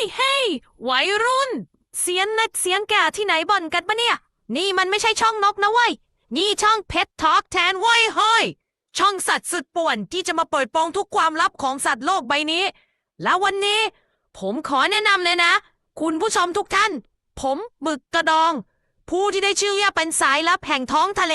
ยเฮ้ยวัยรุ่น เสียงนักเสียงแก่ที่ไหนบ่นกันปะเนี่ย นี่มันไม่ใช่ช่องนกนะเว้ย นี่ช่องเพชรทอล์กแทนเว้ยเฮ้ย ช่องสัตว์สุดป่วนที่จะมาเปิดโปงทุกความลับของสัตว์โลกใบนี้ แล้ววันนี้ ผมขอแนะนำเลยนะ คุณผู้ชมทุกท่าน ผมบึกกระดอง ผู้ที่ได้ชื่อว่าเป็นสายลับแห่งท้องทะเล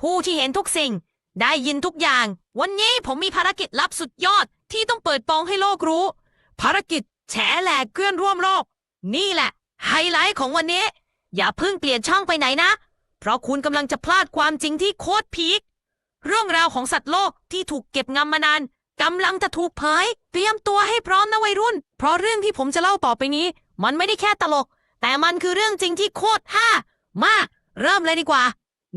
ผู้ที่เห็นทุกสิ่ง ได้ยินทุกอย่าง วันนี้ผมมีภารกิจลับสุดยอดที่ต้องเปิดโปงให้โลกรู้ ภารกิจ แฉแหลกเกลื่อนร่วมโลก นี่แหละ ไฮไลท์ของวันนี้ อย่าเพิ่งเปลี่ยนช่องไปไหนนะ เพราะคุณกำลังจะพลาดความจริงที่โคตรพีคเรื่องราวของสัตว์โลกที่ถูกเก็บงำมานานกำลังจะถูกเผย เตรียมตัวให้พร้อมนะวัยรุ่น เพราะเรื่องที่ผมจะเล่าต่อไปนี้ มันไม่ได้แค่ตลก แต่มันคือเรื่องจริงที่โคตรฮ่ามาเริ่มเลยดีกว่า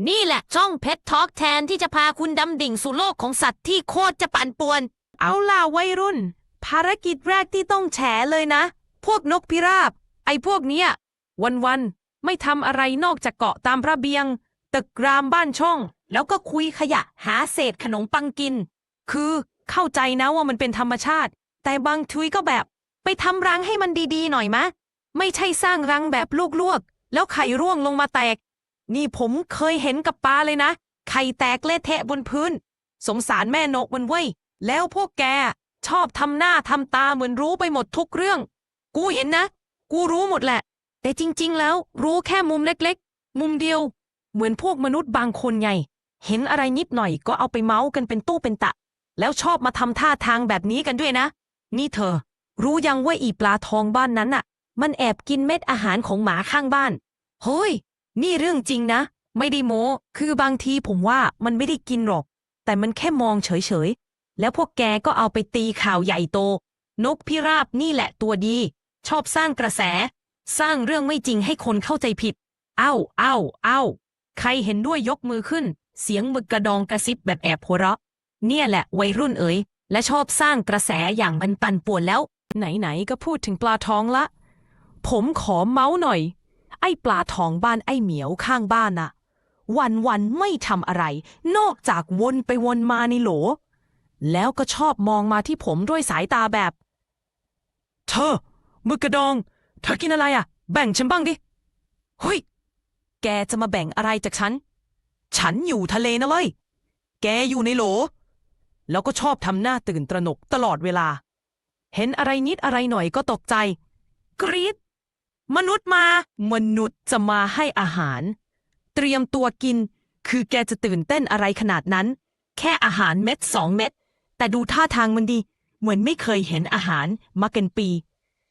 นี่แหละช่องเพชรทอล์กแทนที่จะพาคุณดำดิ่งสู่โลกของสัตว์ที่โคตรจะปั่นป่วน เอาล่ะวัยรุ่น ภารกิจแรกที่ต้องแฉเลยนะ พวกนกพิราบ ไอ้พวกเนี้ย วันๆ ไม่ทำอะไรนอกจากเกาะตามระเบียง ตึกรามบ้านช่อง แล้วก็คุยขยะหาเศษขนมปังกิน คือเข้าใจนะว่ามันเป็นธรรมชาติ แต่บางทุยก็แบบ ไปทำรังให้มันดีๆ หน่อยมะ ไม่ใช่สร้างรังแบบลวกๆ แล้วไข่ร่วงลงมาแตก นี่ผมเคยเห็นกับปลาเลยนะ ไข่แตกเละเทะบนพื้น สงสารแม่นกมันเว้ย แล้วพวกแก ชอบทำหน้าทำตาเหมือนรู้ไปหมดทุกเรื่อง กูเห็นนะ กูรู้หมดแหละ แต่จริง ๆ แล้ว รู้แค่มุมเล็กๆ มุมเดียว เหมือนพวกมนุษย์บางคนไง เห็นอะไรนิดหน่อยก็เอาไปเมาส์กันเป็นตู้เป็นตะ แล้วชอบมาทำท่าทางแบบนี้กันด้วยนะ นี่เธอ รู้ยังว่าอีปลาทองบ้านนั้นน่ะมันแอบกินเม็ดอาหารของหมาข้างบ้าน เฮ้ย นี่เรื่องจริงนะ ไม่ได้โม้ คือบางทีผมว่ามันไม่ได้กินหรอก แต่มันแค่มองเฉยๆ แล้วพวกแกก็เอาไปตีข่าวใหญ่โต นกพิราบนี่แหละตัวดี ชอบสร้างกระแส สร้างเรื่องไม่จริงให้คนเข้าใจผิด เอ้าเอ้าเอ้าใครเห็นด้วยยกมือขึ้น เสียงมึกกระดองกระซิบแบบแอบหัวเราะ เนี่ยแหละวัยรุ่นเอ๋ยและชอบสร้างกระแสอย่างมันปั่นป่วนแล้ว ไหนๆก็พูดถึงปลาทองละ ผมขอเมาส์หน่อย ไอ้ปลาทองบ้านไอ้เหมียวข้างบ้านน่ะ วันวันๆไม่ทำอะไร นอกจากวนไปวนมาในโหล แล้วก็ชอบมองมาที่ผมด้วยสายตาแบบ เธอมึกกระดอง เธอกินอะไรอะ แบ่งฉันบ้างดิเฮ้ย แกจะมาแบ่งอะไรจากฉัน ฉันอยู่ทะเลนะเว้ย แกอยู่ในโหล แล้วก็ชอบทำหน้าตื่นตระหนกตลอดเวลา เห็นอะไรนิดอะไรหน่อยก็ตกใจ กรี๊ดมนุษย์มา มนุษย์จะมาให้อาหาร เตรียมตัวกิน คือแกจะตื่นเต้นอะไรขนาดนั้น แค่อาหารเม็ดสองเม็ด แต่ดูท่าทางมันดี เหมือนไม่เคยเห็นอาหารมาเป็นปี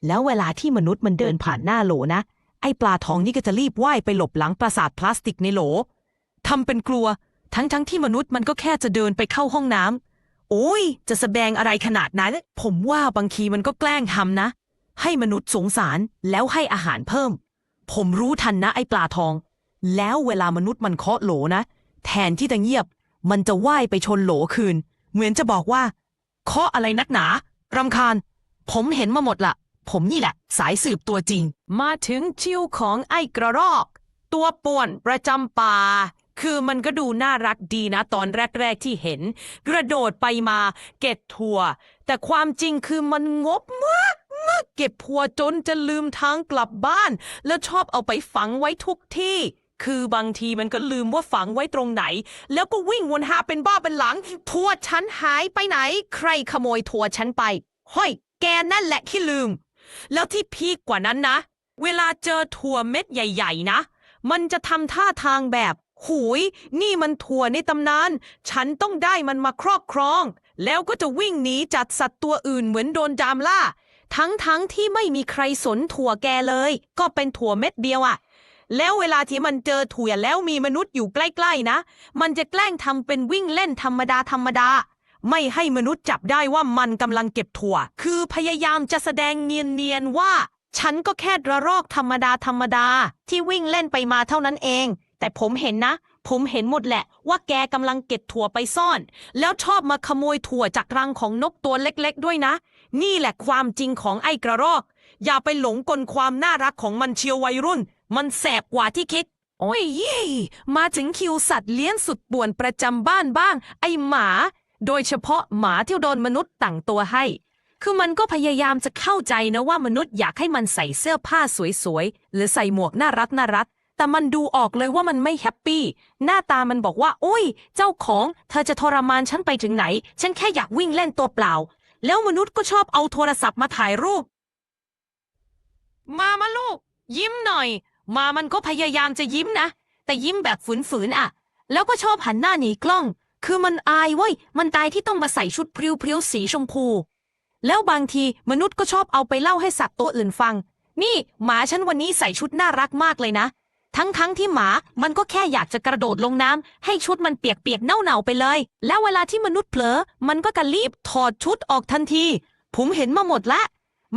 แล้วเวลาที่มนุษย์มันเดินผ่านหน้าโหลนะ ไอ้ปลาทองนี่ก็จะรีบว่ายไปหลบหลังปราสาทพลาสติกในโหลทำเป็นกลัว ทั้งๆทที่มนุษย์มันก็แค่จะเดินไปเข้าห้องน้ำโอ้ย จะแสดงอะไรขนาดนั้น ผมว่าบางทีมันก็แกล้งทำนะ ให้มนุษย์สงสารแล้วให้อาหารเพิ่ม ผมรู้ทันนะไอ้ปลาทอง แล้วเวลามนุษย์มันเคาะโหลนะ แทนที่จะเงียบ มันจะว่ายไปชนโหลคืน เหมือนจะบอกว่าเคาะอะไรนักหนารำคาญ ผมเห็นมาหมดละผมนี่แหละ สายสืบตัวจริง มาถึงชิวของไอ้กระรอก ตัวป่วนประจำป่า คือมันก็ดูน่ารักดีนะตอนแรก ๆ ที่เห็น กระโดดไปมาเก็บถั่วแต่ความจริงคือมันงบมากมากเก็บพัวจนจะลืมทางกลับบ้าน แล้วชอบเอาไปฝังไว้ทุกที่ คือบางทีมันก็ลืมว่าฝังไว้ตรงไหน แล้วก็วิ่งวนหาเป็นบ้าเป็นหลังถั่วฉันหายไปไหน ใครขโมยถั่วฉันไปห้อย แกนั่นแหละที่ลืม แล้วที่พีกกว่านั้นนะ เวลาเจอถั่วเม็ดใหญ่ ๆ นะ มันจะทำท่าทางแบบหุยนี่มันถั่วในตำนาน ฉันต้องได้มันมาครอบครอง แล้วก็จะวิ่งหนีจากสัตว์ตัวอื่นเหมือนโดนจามล่า ทั้งๆทที่ไม่มีใครสนถั่วแกเลย ก็เป็นถั่วเม็ดเดียวอะ แล้วเวลาที่มันเจอถั่วแล้วมีมนุษย์อยู่ใกล้ๆนะ มันจะแกล้งทำเป็นวิ่งเล่นธรรมดาธรรมดา ไม่ให้มนุษย์จับได้ว่ามันกำลังเก็บถั่ว คือพยายามจะแสดงเนียนๆว่า ฉันก็แค่ระรอกธรรมดาธรรมดา ที่วิ่งเล่นไปมาเท่านั้นเอง แต่ผมเห็นนะ ผมเห็นหมดแหละ ว่าแกกำลังเก็บถั่วไปซ่อน แล้วชอบมาขโมยถั่วจากรังของนกตัวเล็กๆ ด้วยนะ นี่แหละความจริงของไอ้กระรอก อย่าไปหลงกลความน่ารักของมันเชียววัยรุ่น มันแสบกว่าที่คิด โอ้ยเย่มาถึงคิวสัตว์เลี้ยงสุดป่วนประจำบ้านบ้าง ไอหมา โดยเฉพาะหมาที่โดนมนุษย์ตั้งตัวให้ คือมันก็พยายามจะเข้าใจนะว่ามนุษย์อยากให้มันใส่เสื้อผ้าสวยๆ หรือใส่หมวกน่ารักน่ารักแต่มันดูออกเลยว่ามันไม่แฮปปี้ หน้าตามันบอกว่า โอ้ย เจ้าของ เธอจะทรมานฉันไปถึงไหน ฉันแค่อยากวิ่งเล่นตัวเปล่า แล้วมนุษย์ก็ชอบเอาโทรศัพท์มาถ่ายรูป มามาลูก ยิ้มหน่อย มามันก็พยายามจะยิ้มนะ แต่ยิ้มแบบฝืนๆอะแล้วก็ชอบหันหน้าหนีกล้อง คือมันอายเว้ย มันตายที่ต้องมาใส่ชุดพริ้วๆสีชมพู แล้วบางทีมนุษย์ก็ชอบเอาไปเล่าให้สัตว์ตัวอื่นฟัง นี่หมาฉันวันนี้ใส่ชุดน่ารักมากเลยนะ ทั้งๆทที่หมา มันก็แค่อยากจะกระโดดลงน้ำให้ชุดมันเปียกๆเน่าๆไปเลย แล้วเวลาที่มนุษย์เผลอ มันก็กระรีบถอดชุดออกทันที ผมเห็นมาหมดละ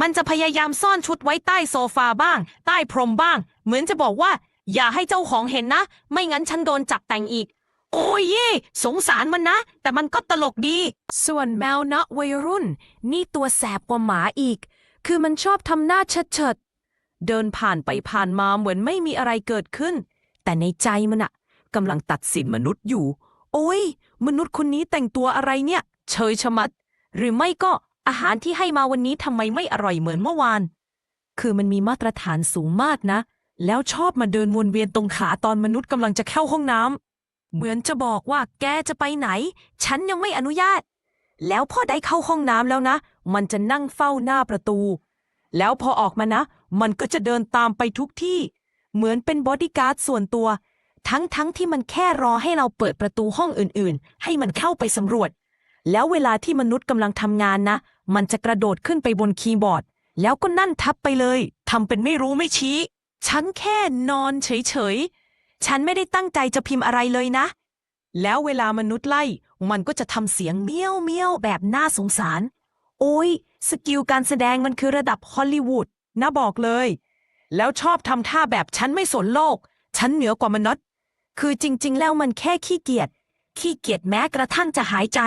มันจะพยายามซ่อนชุดไว้ใต้โซฟาบ้าง ใต้พรมบ้าง เหมือนจะบอกว่า อย่าให้เจ้าของเห็นนะ ไม่งั้นฉันโดนจับแต่งอีก โอ้ยเย่สงสารมันนะ แต่มันก็ตลกดี ส่วนแมวนะวัยรุ่น นี่ตัวแสบกว่าหมาอีก คือมันชอบทำหน้าเฉิดเฉิดเดินผ่านไปผ่านมาเหมือนไม่มีอะไรเกิดขึ้น แต่ในใจมันอะกำลังตัดสินมนุษย์อยู่ โอ้ย มนุษย์คนนี้แต่งตัวอะไรเนี่ยเฉยชะมัด หรือไม่ก็ อาหารที่ให้มาวันนี้ทำไมไม่อร่อยเหมือนเมื่อวาน คือมันมีมาตรฐานสูงมากนะ แล้วชอบมาเดินวนเวียนตรงขาตอนมนุษย์กำลังจะเข้าห้องน้ำเหมือนจะบอกว่าแกจะไปไหน ฉันยังไม่อนุญาต แล้วพอได้เข้าห้องน้ำแล้วนะ มันจะนั่งเฝ้าหน้าประตู แล้วพอออกมานะ มันก็จะเดินตามไปทุกที่ เหมือนเป็นบอดี้การ์ดส่วนตัว ทั้งทั้งที่มันแค่รอให้เราเปิดประตูห้องอื่น ๆ ให้มันเข้าไปสำรวจ แล้วเวลาที่มนุษย์กำลังทำงานนะ มันจะกระโดดขึ้นไปบนคีย์บอร์ด แล้วก็นั่นทับไปเลยทำเป็นไม่รู้ไม่ชี้ ฉันแค่นอนเฉยๆ ฉันไม่ได้ตั้งใจจะพิมพ์อะไรเลยนะ แล้วเวลามนุษย์ไล่ มันก็จะทำเสียงเมี้ยวเมี้ยวแบบน่าสงสาร โอ้ย สกิลการแสดงมันคือระดับฮอลลีวูดนะบอกเลย แล้วชอบทำท่าแบบฉันไม่สนโลก ฉันเหนือกว่ามนุษย์ คือจริง ๆ แล้วมันแค่ขี้เกียจขี้เกียจแม้กระทั่งจะหายใจ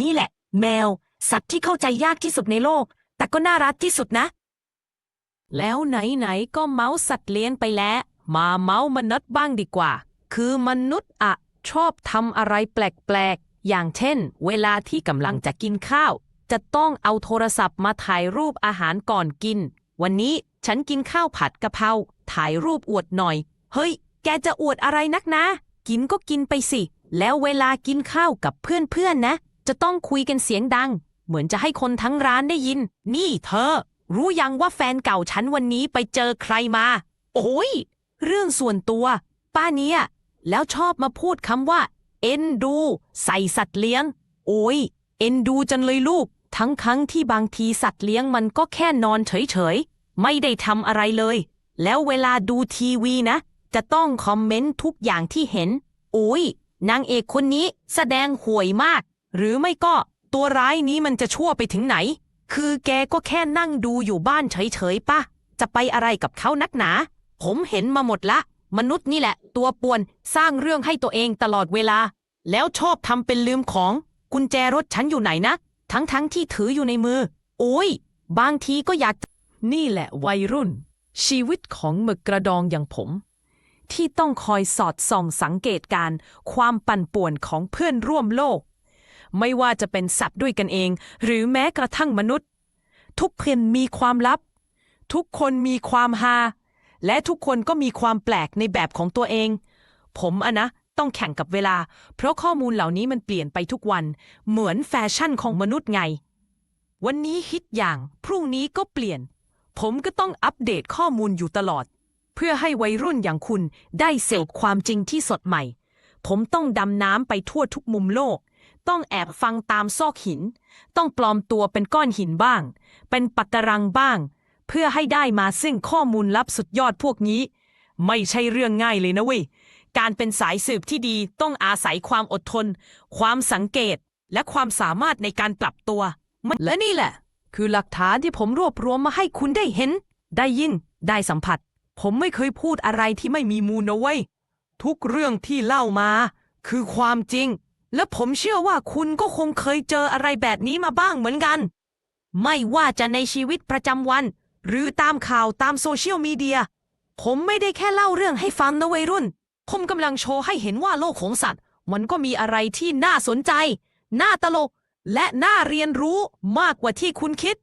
นี่แหละ แมว สัตว์ที่เข้าใจยากที่สุดในโลก แต่ก็น่ารักที่สุดนะ แล้วไหนๆก็เมาส์สัตว์เลี้ยงไปแล้ว มาเมาส์มนุษย์บ้างดีกว่า คือมนุษย์อะชอบทำอะไรแปลกๆ อย่างเช่น เวลาที่กำลังจะกินข้าว จะต้องเอาโทรศัพท์มาถ่ายรูปอาหารก่อนกิน วันนี้ฉันกินข้าวผัดกะเพราถ่ายรูปอวดหน่อย เฮ้ย แกจะอวดอะไรนักนะ กินก็กินไปสิ แล้วเวลากินข้าวกับเพื่อนๆนะ จะต้องคุยกันเสียงดัง เหมือนจะให้คนทั้งร้านได้ยิน นี่เธอ รู้ยังว่าแฟนเก่าฉันวันนี้ไปเจอใครมา โอ้ย เรื่องส่วนตัว ป้าเนี่ยแล้วชอบมาพูดคำว่า เอ็นดู ใส่สัตว์เลี้ยง โอ้ย เอ็นดูจังเลยลูก ทั้งครั้งที่บางทีสัตว์เลี้ยงมันก็แค่นอนเฉยๆ ไม่ได้ทำอะไรเลย แล้วเวลาดูทีวีนะ จะต้องคอมเมนต์ทุกอย่างที่เห็น โอ้ยนางเอกคนนี้แสดงห่วยมาก หรือไม่ก็ตัวร้ายนี้มันจะชั่วไปถึงไหน คือแกก็แค่นั่งดูอยู่บ้านเฉยๆปะจะไปอะไรกับเขานักหนา ผมเห็นมาหมดละ มนุษย์นี่แหละ ตัวป่วนสร้างเรื่องให้ตัวเองตลอดเวลา แล้วชอบทำเป็นลืมของ กุญแจรถฉันอยู่ไหนนะ ทั้งๆทที่ถืออยู่ในมือ โอ้ย บางทีก็อยาก นี่แหละวัยรุ่น ชีวิตของหมึกกระดองอย่างผม ที่ต้องคอยสอดส่องสังเกตการความปั่นป่วนของเพื่อนร่วมโลก ไม่ว่าจะเป็นสัตว์ด้วยกันเอง หรือแม้กระทั่งมนุษย์ ทุกเพลนมีความลับ ทุกคนมีความฮาและทุกคนก็มีความแปลกในแบบของตัวเอง ผมอะนะ ต้องแข่งกับเวลา เพราะข้อมูลเหล่านี้มันเปลี่ยนไปทุกวัน เหมือนแฟชั่นของมนุษย์ไง วันนี้ฮิตอย่าง พรุ่งนี้ก็เปลี่ยน ผมก็ต้องอัปเดตข้อมูลอยู่ตลอด เพื่อให้วัยรุ่นอย่างคุณได้เสพความจริงที่สดใหม่ ผมต้องดำน้ำไปทั่วทุกมุมโลก ต้องแอบฟังตามซอกหิน ต้องปลอมตัวเป็นก้อนหินบ้าง เป็นปักการังบ้าง เพื่อให้ได้มาซึ่งข้อมูลลับสุดยอดพวกนี้ ไม่ใช่เรื่องง่ายเลยนะเว้ย การเป็นสายสืบที่ดีต้องอาศัยความอดทน ความสังเกต และความสามารถในการปรับตัว และนี่แหละ คือหลักฐานที่ผมรวบรวมมาให้คุณได้เห็น ได้ยิน ได้สัมผัส ผมไม่เคยพูดอะไรที่ไม่มีมูลนะเว้ย ทุกเรื่องที่เล่ามา คือความจริง และผมเชื่อว่าคุณก็คงเคยเจออะไรแบบนี้มาบ้างเหมือนกัน ไม่ว่าจะในชีวิตประจำวัน หรือตามข่าวตามโซเชียลมีเดีย ผมไม่ได้แค่เล่าเรื่องให้ฟังนะวัยรุ่น ผมกำลังโชว์ให้เห็นว่าโลกของสัตว์ มันก็มีอะไรที่น่าสนใจ น่าตลก และน่าเรียนรู้มากกว่าที่คุณคิด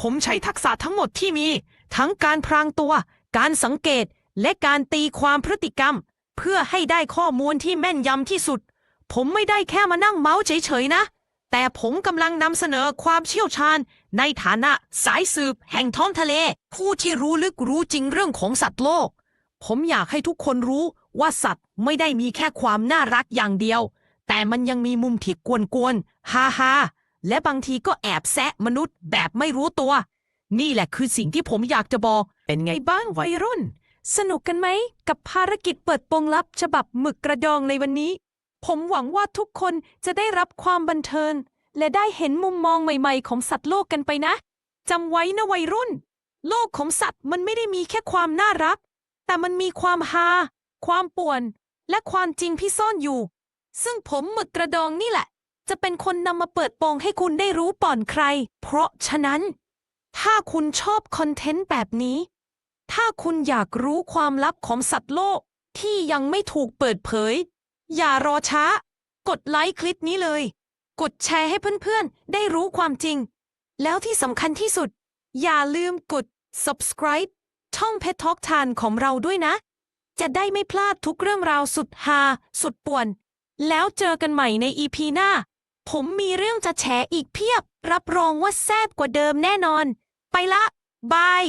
ผมใช้ทักษะทั้งหมดที่มี ทั้งการพรางตัว การสังเกต และการตีความพฤติกรรม เพื่อให้ได้ข้อมูลที่แม่นยำที่สุด ผมไม่ได้แค่มานั่งเมาส์เฉยๆนะ แต่ผมกำลังนำเสนอความเชี่ยวชาญ ในฐานะสายสืบแห่งท้องทะเล ผู้ที่รู้ลึกรู้จริงเรื่องของสัตว์โลก ผมอยากให้ทุกคนรู้ว่าสัตว์ไม่ได้มีแค่ความน่ารักอย่างเดียว แต่มันยังมีมุมที่กวนๆฮาฮาๆและบางทีก็แอบแซะมนุษย์แบบไม่รู้ตัว นี่แหละคือสิ่งที่ผมอยากจะบอก เป็นไงบ้างวัยรุ่น สนุกกันไหมกับภารกิจเปิดโปงลับฉบับหมึกกระดองในวันนี้ ผมหวังว่าทุกคนจะได้รับความบันเทิง และได้เห็นมุมมองใหม่ๆ ของสัตว์โลกกันไปนะจำไว้นะวัยรุ่น โลกของสัตว์มันไม่ได้มีแค่ความน่ารัก แต่มันมีความฮาความป่วน และความจริงที่ซ่อนอยู่ ซึ่งผมหมึกกระดองนี่แหละ จะเป็นคนนำมาเปิดโปงให้คุณได้รู้ป่อนใคร เพราะฉะนั้น ถ้าคุณชอบคอนเทนต์แบบนี้ ถ้าคุณอยากรู้ความลับของสัตว์โลกที่ยังไม่ถูกเปิดเผย อย่ารอช้า กดไลค์คลิปนี้เลย กดแชร์ให้เพื่อนๆ ได้รู้ความจริง แล้วที่สำคัญที่สุด อย่าลืมกด subscribe ช่องเพชรทอกทานของเราด้วยนะ จะได้ไม่พลาดทุกเรื่องราวสุดฮาสุดป่วน แล้วเจอกันใหม่ในอีพีหน้า ผมมีเรื่องจะแฉอีกเพียบ รับรองว่าแซ่บกว่าเดิมแน่นอน ไปละ บาย